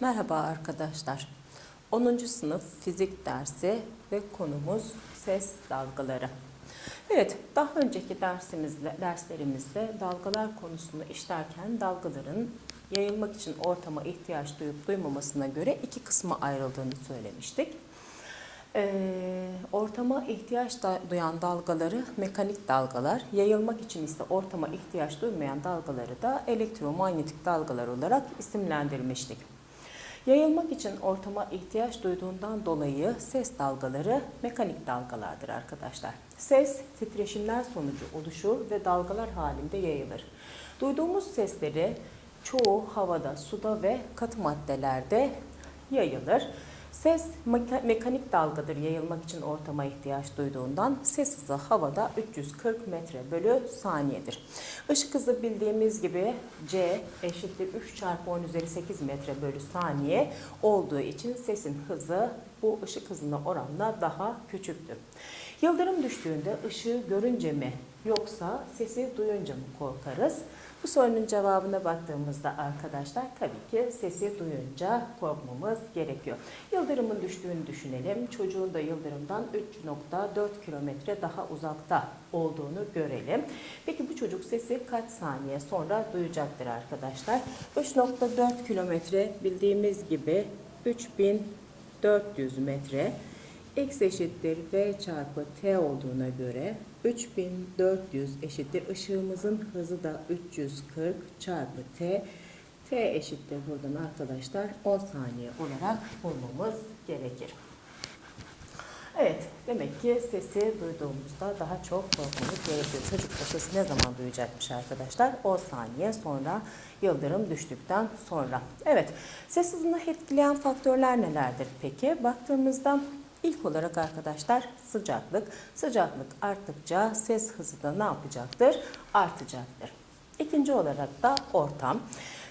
Merhaba arkadaşlar. 10. sınıf fizik dersi ve konumuz ses dalgaları. Evet, daha önceki dersimizde, derslerimizde dalgalar konusunu işlerken dalgaların yayılmak için ortama ihtiyaç duyup duymamasına göre iki kısma ayrıldığını söylemiştik. Ee, ortama ihtiyaç da- duyan dalgaları mekanik dalgalar, yayılmak için ise ortama ihtiyaç duymayan dalgaları da elektromanyetik dalgalar olarak isimlendirmiştik. Yayılmak için ortama ihtiyaç duyduğundan dolayı ses dalgaları mekanik dalgalardır arkadaşlar. Ses titreşimler sonucu oluşur ve dalgalar halinde yayılır. Duyduğumuz sesleri çoğu havada, suda ve katı maddelerde yayılır. Ses meka- mekanik dalgadır yayılmak için ortama ihtiyaç duyduğundan ses hızı havada 340 metre bölü saniyedir. Işık hızı bildiğimiz gibi C eşittir 3 çarpı 10 üzeri 8 metre bölü saniye olduğu için sesin hızı bu ışık hızına oranla daha küçüktür. Yıldırım düştüğünde ışığı görünce mi yoksa sesi duyunca mı korkarız? Bu sorunun cevabına baktığımızda arkadaşlar tabii ki sesi duyunca korkmamız gerekiyor. Yıldırımın düştüğünü düşünelim. Çocuğun da yıldırımdan 3.4 kilometre daha uzakta olduğunu görelim. Peki bu çocuk sesi kaç saniye sonra duyacaktır arkadaşlar? 3.4 kilometre bildiğimiz gibi 3400 metre. X eşittir V çarpı T olduğuna göre 3400 eşittir ışığımızın hızı da 340 çarpı T. T eşittir buradan arkadaşlar 10 saniye olarak bulmamız gerekir. Evet, demek ki sesi duyduğumuzda daha çok korkmamız gerekiyor. Çocuk da sesi ne zaman duyacakmış arkadaşlar? 10 saniye sonra yıldırım düştükten sonra. Evet, ses hızını etkileyen faktörler nelerdir peki? Baktığımızda ilk olarak arkadaşlar sıcaklık. Sıcaklık arttıkça ses hızı da ne yapacaktır? Artacaktır. İkinci olarak da ortam.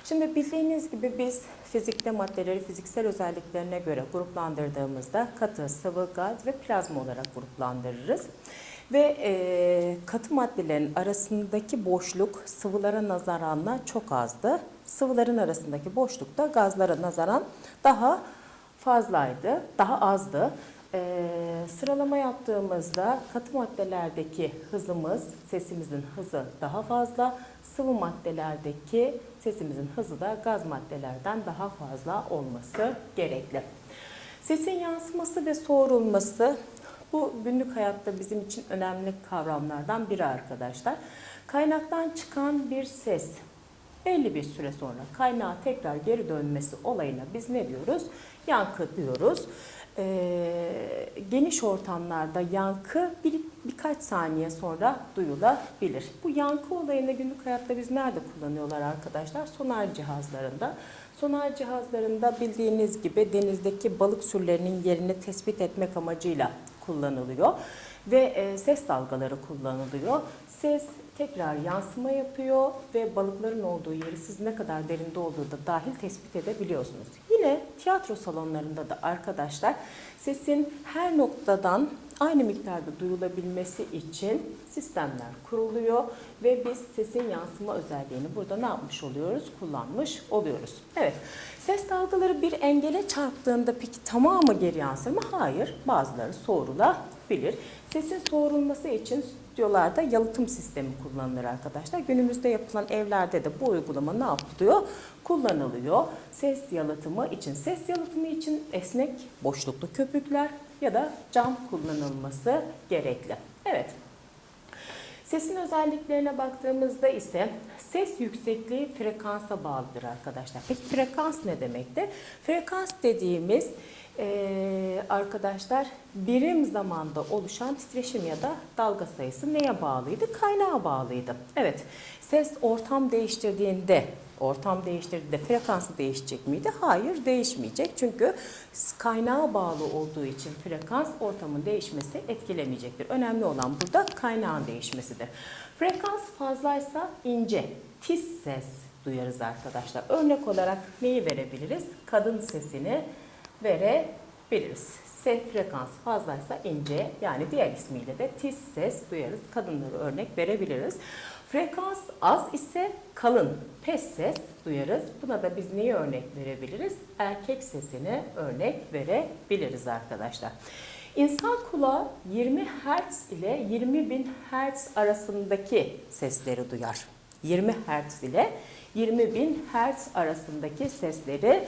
Şimdi bildiğiniz gibi biz fizikte maddeleri fiziksel özelliklerine göre gruplandırdığımızda katı, sıvı, gaz ve plazma olarak gruplandırırız. Ve e, katı maddelerin arasındaki boşluk sıvılara nazaranla çok azdı. Sıvıların arasındaki boşluk da gazlara nazaran daha fazlaydı, daha azdı. Ee, sıralama yaptığımızda katı maddelerdeki hızımız, sesimizin hızı daha fazla, sıvı maddelerdeki sesimizin hızı da gaz maddelerden daha fazla olması gerekli. Sesin yansıması ve soğurulması bu günlük hayatta bizim için önemli kavramlardan biri arkadaşlar. Kaynaktan çıkan bir ses belli bir süre sonra kaynağa tekrar geri dönmesi olayına biz ne diyoruz? Yankı diyoruz. Ee, geniş ortamlarda yankı bir, birkaç saniye sonra duyulabilir. Bu yankı olayını günlük hayatta biz nerede kullanıyorlar arkadaşlar? Sonar cihazlarında. Sonar cihazlarında bildiğiniz gibi denizdeki balık sürülerinin yerini tespit etmek amacıyla kullanılıyor ve e, ses dalgaları kullanılıyor. Ses tekrar yansıma yapıyor ve balıkların olduğu yeri siz ne kadar derinde olduğu da dahil tespit edebiliyorsunuz. Yine tiyatro salonlarında da arkadaşlar sesin her noktadan aynı miktarda duyulabilmesi için sistemler kuruluyor ve biz sesin yansıma özelliğini burada ne yapmış oluyoruz? Kullanmış oluyoruz. Evet. Ses dalgaları bir engele çarptığında peki tamamı geri yansır mı? Hayır. Bazıları soğurulabilir. Sesin soğurulması için stüdyolarda yalıtım sistemi kullanılır arkadaşlar. Günümüzde yapılan evlerde de bu uygulama ne yapılıyor? Kullanılıyor. Ses yalıtımı için, ses yalıtımı için esnek boşluklu köpükler ya da cam kullanılması gerekli. Evet. Sesin özelliklerine baktığımızda ise ses yüksekliği frekansa bağlıdır arkadaşlar. Peki frekans ne demektir? Frekans dediğimiz eee, arkadaşlar birim zamanda oluşan titreşim ya da dalga sayısı neye bağlıydı? Kaynağa bağlıydı. Evet, ses ortam değiştirdiğinde ortam değiştirdiğinde frekansı değişecek miydi? Hayır değişmeyecek. Çünkü kaynağa bağlı olduğu için frekans ortamın değişmesi etkilemeyecektir. Önemli olan burada kaynağın değişmesidir. Frekans fazlaysa ince, tiz ses duyarız arkadaşlar. Örnek olarak neyi verebiliriz? Kadın sesini verebiliriz. Ses frekans fazlaysa ince yani diğer ismiyle de tiz ses duyarız. Kadınları örnek verebiliriz. Frekans az ise kalın pes ses duyarız. Buna da biz neyi örnek verebiliriz? Erkek sesine örnek verebiliriz arkadaşlar. İnsan kulağı 20 Hz ile 20 bin Hz arasındaki sesleri duyar. 20 Hz ile 20 bin Hz arasındaki sesleri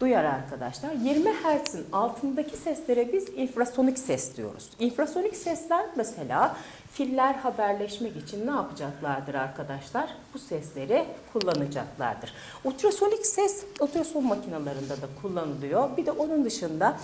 duyar arkadaşlar. 20 Hz'in altındaki seslere biz infrasonik ses diyoruz. İnfrasonik sesler mesela filler haberleşmek için ne yapacaklardır arkadaşlar? Bu sesleri kullanacaklardır. Ultrasonik ses ultrason makinalarında da kullanılıyor. Bir de onun dışında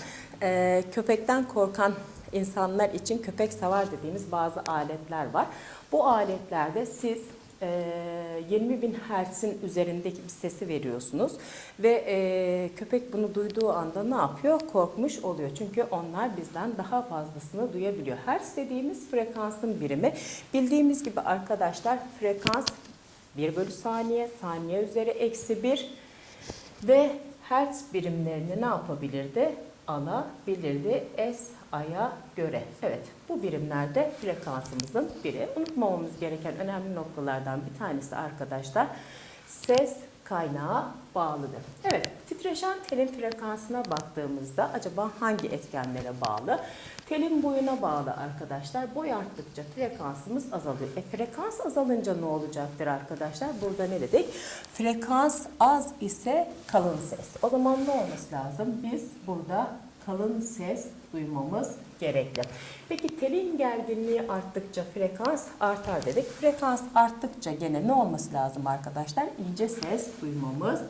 e, köpekten korkan insanlar için köpek savar dediğimiz bazı aletler var. Bu aletlerde siz 20 bin Hz'in üzerindeki bir sesi veriyorsunuz ve e, köpek bunu duyduğu anda ne yapıyor? Korkmuş oluyor. Çünkü onlar bizden daha fazlasını duyabiliyor. Hertz dediğimiz frekansın birimi. Bildiğimiz gibi arkadaşlar frekans 1 bölü saniye, saniye üzeri eksi 1 ve hertz birimlerini ne yapabilirdi? Alabilirdi SI'ya göre. Evet bu birimlerde frekansımızın biri. Unutmamamız gereken önemli noktalardan bir tanesi arkadaşlar ses kaynağı bağlıdır. Evet titreşen telin frekansına baktığımızda acaba hangi etkenlere bağlı? Telin boyuna bağlı arkadaşlar. Boy arttıkça frekansımız azalıyor. E frekans azalınca ne olacaktır arkadaşlar? Burada ne dedik? Frekans az ise kalın ses. O zaman ne olması lazım? Biz burada kalın ses duymamız gerekli. Peki telin gerginliği arttıkça frekans artar dedik. Frekans arttıkça gene ne olması lazım arkadaşlar? İnce ses duymamız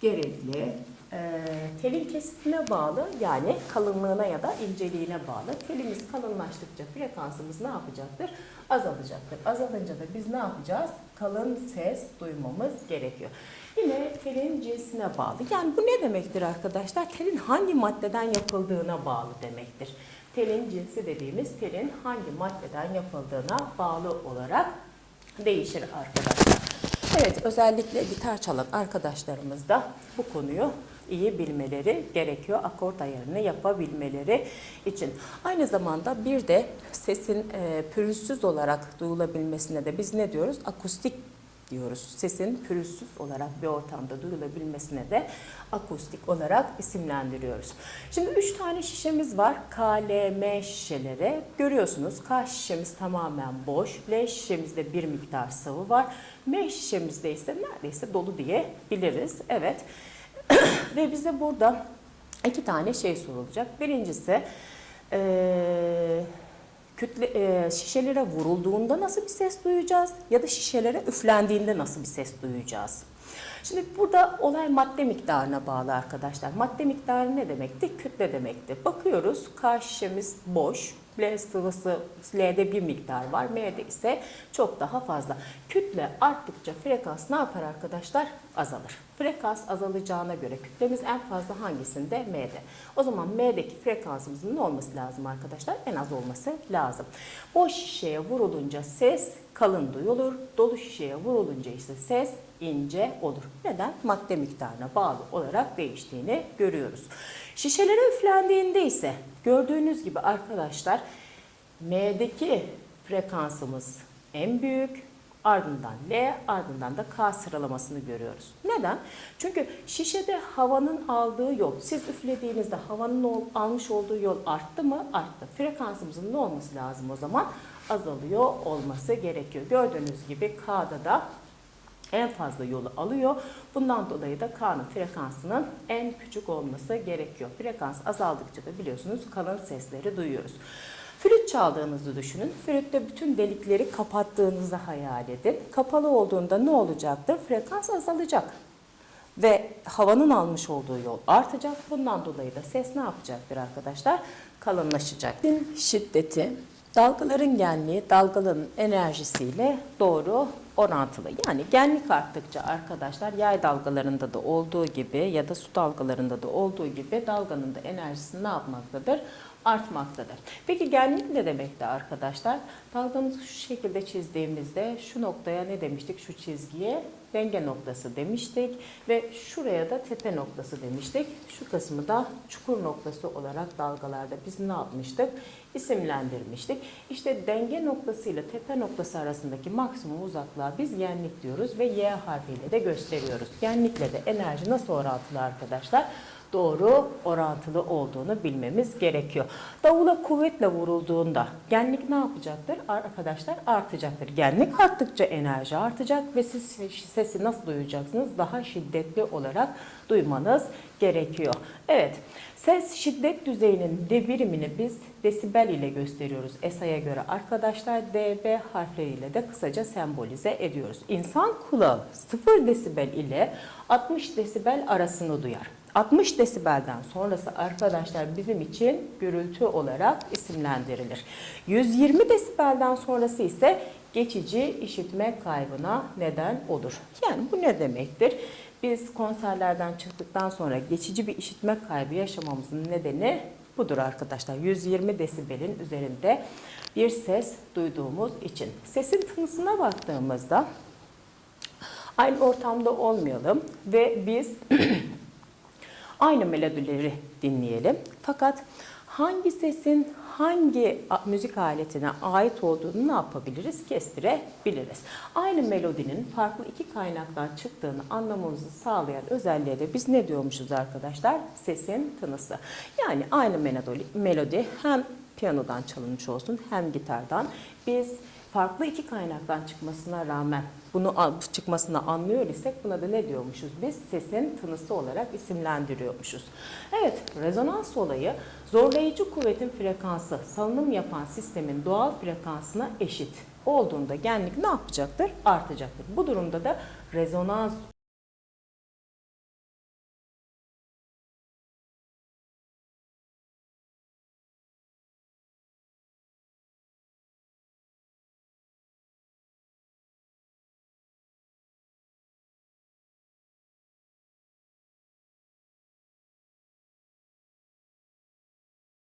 gerekli. Ee, telin kesitine bağlı yani kalınlığına ya da inceliğine bağlı. Telimiz kalınlaştıkça frekansımız ne yapacaktır? Azalacaktır. Azalınca da biz ne yapacağız? Kalın ses duymamız gerekiyor. Yine telin cinsine bağlı. Yani bu ne demektir arkadaşlar? Telin hangi maddeden yapıldığına bağlı demektir. Telin cinsi dediğimiz telin hangi maddeden yapıldığına bağlı olarak değişir arkadaşlar. Evet özellikle gitar çalan arkadaşlarımız da bu konuyu iyi bilmeleri gerekiyor akort ayarını yapabilmeleri için. Aynı zamanda bir de sesin e, pürüzsüz olarak duyulabilmesine de biz ne diyoruz? Akustik diyoruz. Sesin pürüzsüz olarak bir ortamda duyulabilmesine de akustik olarak isimlendiriyoruz. Şimdi üç tane şişemiz var. K, L, M şişeleri. Görüyorsunuz K şişemiz tamamen boş. L şişemizde bir miktar sıvı var. M şişemizde ise neredeyse dolu diyebiliriz. Evet. Ve bize burada iki tane şey sorulacak. Birincisi eee kütle e, şişelere vurulduğunda nasıl bir ses duyacağız ya da şişelere üflendiğinde nasıl bir ses duyacağız? Şimdi burada olay madde miktarına bağlı arkadaşlar. Madde miktarı ne demekti? Kütle demekti. Bakıyoruz K şişemiz boş. L sıvısı L'de bir miktar var. M'de ise çok daha fazla. Kütle arttıkça frekans ne yapar arkadaşlar? Azalır. Frekans azalacağına göre kütlemiz en fazla hangisinde? M'de. O zaman M'deki frekansımızın ne olması lazım arkadaşlar? En az olması lazım. Boş şişeye vurulunca ses kalın duyulur. Dolu şişeye vurulunca ise ses ince olur. Neden? Madde miktarına bağlı olarak değiştiğini görüyoruz. Şişelere üflendiğinde ise gördüğünüz gibi arkadaşlar M'deki frekansımız en büyük, ardından L, ardından da K sıralamasını görüyoruz. Neden? Çünkü şişede havanın aldığı yol, siz üflediğinizde havanın ol- almış olduğu yol arttı mı? Arttı. Frekansımızın ne olması lazım o zaman? Azalıyor olması gerekiyor. Gördüğünüz gibi K'da da en fazla yolu alıyor. Bundan dolayı da K'nın frekansının en küçük olması gerekiyor. Frekans azaldıkça da biliyorsunuz kalın sesleri duyuyoruz. Flüt çaldığınızı düşünün. Flütte bütün delikleri kapattığınızı hayal edin. Kapalı olduğunda ne olacaktır? Frekans azalacak. Ve havanın almış olduğu yol artacak. Bundan dolayı da ses ne yapacaktır arkadaşlar? Kalınlaşacak. Şiddeti, dalgaların genliği, dalgaların enerjisiyle doğru orantılı. Yani genlik arttıkça arkadaşlar yay dalgalarında da olduğu gibi ya da su dalgalarında da olduğu gibi dalganın da enerjisi ne yapmaktadır? artmaktadır. Peki genlik ne demekti arkadaşlar? Dalgamızı şu şekilde çizdiğimizde şu noktaya ne demiştik? Şu çizgiye denge noktası demiştik ve şuraya da tepe noktası demiştik. Şu kısmı da çukur noktası olarak dalgalarda biz ne yapmıştık? İsimlendirmiştik. İşte denge noktası ile tepe noktası arasındaki maksimum uzaklığa biz genlik diyoruz ve Y harfiyle de gösteriyoruz. Genlikle de enerji nasıl orantılı arkadaşlar? Doğru orantılı olduğunu bilmemiz gerekiyor. Davula kuvvetle vurulduğunda genlik ne yapacaktır? Arkadaşlar artacaktır. Genlik arttıkça enerji artacak ve siz sesi nasıl duyacaksınız? Daha şiddetli olarak duymanız gerekiyor. Evet, ses şiddet düzeyinin de birimini biz desibel ile gösteriyoruz. ESA'ya göre arkadaşlar dB harfleriyle de kısaca sembolize ediyoruz. İnsan kulağı 0 desibel ile 60 desibel arasını duyar. 60 desibelden sonrası arkadaşlar bizim için gürültü olarak isimlendirilir. 120 desibelden sonrası ise geçici işitme kaybına neden olur. Yani bu ne demektir? Biz konserlerden çıktıktan sonra geçici bir işitme kaybı yaşamamızın nedeni budur arkadaşlar. 120 desibelin üzerinde bir ses duyduğumuz için. Sesin tınısına baktığımızda aynı ortamda olmayalım ve biz aynı melodileri dinleyelim. Fakat hangi sesin hangi müzik aletine ait olduğunu ne yapabiliriz? Kestirebiliriz. Aynı melodinin farklı iki kaynaktan çıktığını anlamamızı sağlayan özelliğe de biz ne diyormuşuz arkadaşlar? Sesin tınısı. Yani aynı melodi, melodi hem piyanodan çalınmış olsun hem gitardan biz farklı iki kaynaktan çıkmasına rağmen bunu a- çıkmasını anlıyor isek buna da ne diyormuşuz biz? Sesin tınısı olarak isimlendiriyormuşuz. Evet, rezonans olayı zorlayıcı kuvvetin frekansı salınım yapan sistemin doğal frekansına eşit olduğunda genlik ne yapacaktır? Artacaktır. Bu durumda da rezonans